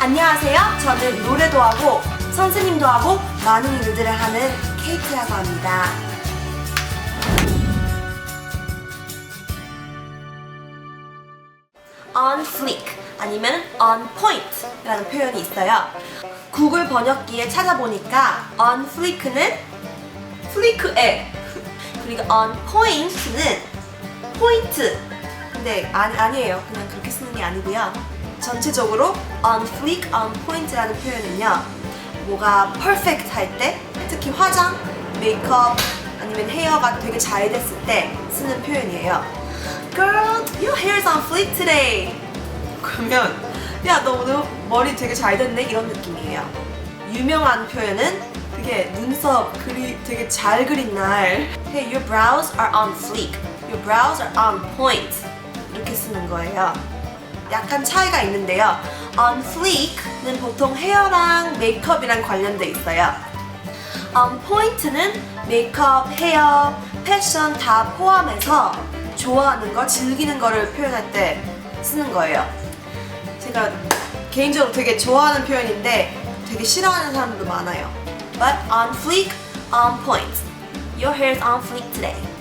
안녕하세요. 저는 노래도 하고 선생님도 하고 많은 일들을 하는 케이트라고 합니다. on fleek 아니면 on point 라는 표현이 있어요. 구글 번역기에 찾아보니까 on fleek는 플리크에 그리고 on point는 포인트 근데 아니, 아니에요 그냥 그렇게 쓰는 게 아니고요 전체적으로 on fleek, on point라는 표현은요 뭐가 perfect 할 때 특히 화장, 메이크업 아니면 헤어가 되게 잘 됐을 때 쓰는 표현이에요 Girl, your hair's on fleek today 그러면 야 너 오늘 머리 되게 잘 됐네 이런 느낌이에요 유명한 표현은 되게 눈썹 그리 되게 잘 그린 날 Hey, your brows are on fleek. Your brows are on point. 이렇게 쓰는 거예요. 약간 차이가 있는데요. On fleek는 보통 헤어랑 메이크업이랑 관련돼 있어요. on point는 메이크업, 헤어, 패션 다 포함해서 좋아하는 거, 즐기는 거를 표현할 때 쓰는 거예요. 제가 개인적으로 되게 좋아하는 표현인데 되게 싫어하는 사람들도 많아요. But on fleek, on point. Your hair's on fleek today.